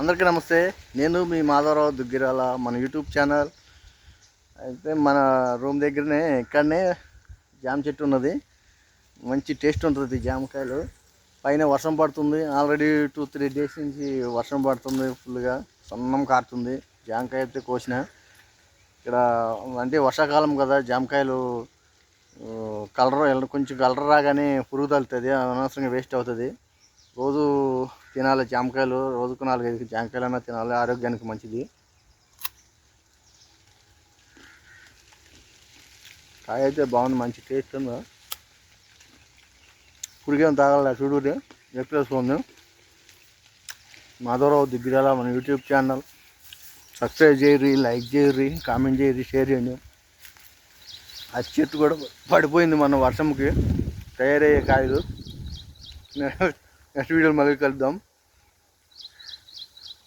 అందరికీ నమస్తే. నేను మీ మాధవరావు దుగ్గిరాల మన యూట్యూబ్ ఛానల్. అయితే మన రూమ్ దగ్గరనే ఇక్కడనే జామ చెట్టు ఉన్నది. మంచి టేస్ట్ ఉంటుంది జామకాయలు. పైన వర్షం పడుతుంది. ఆల్రెడీ టూ త్రీ డేస్ నుంచి వర్షం పడుతుంది ఫుల్గా సన్నం కారుతుంది. జామకాయ అయితే కోసిన. ఇక్కడ అంటే వర్షాకాలం కదా జామకాయలు కలర్ కొంచెం కలర్ రాగానే పురుగు తగులుతుంది. అనవసరంగా వేస్ట్ అవుతుంది. రోజు తినాలి జామకాయలు రోజుకు నాలుగైదు జామకాయలైనా తినాలి ఆరోగ్యానికి మంచిది. కాయ అయితే బాగుంది మంచి టేస్ట్ ఉందా? పురిగేం తాగాల చూడు ఎక్కేసుకోండి మాధవరావు దిగ్గిరాల మన యూట్యూబ్ ఛానల్. సబ్స్క్రైబ్ చేయరి లైక్ చేయరి కామెంట్ చేయరి షేర్ చేయండి. ఆ చెట్టు కూడా పడిపోయింది మన వర్షంకి తయారయ్యే కాయలు. నెక్స్ట్ వీడియోలో మళ్ళీ కలుద్దాం.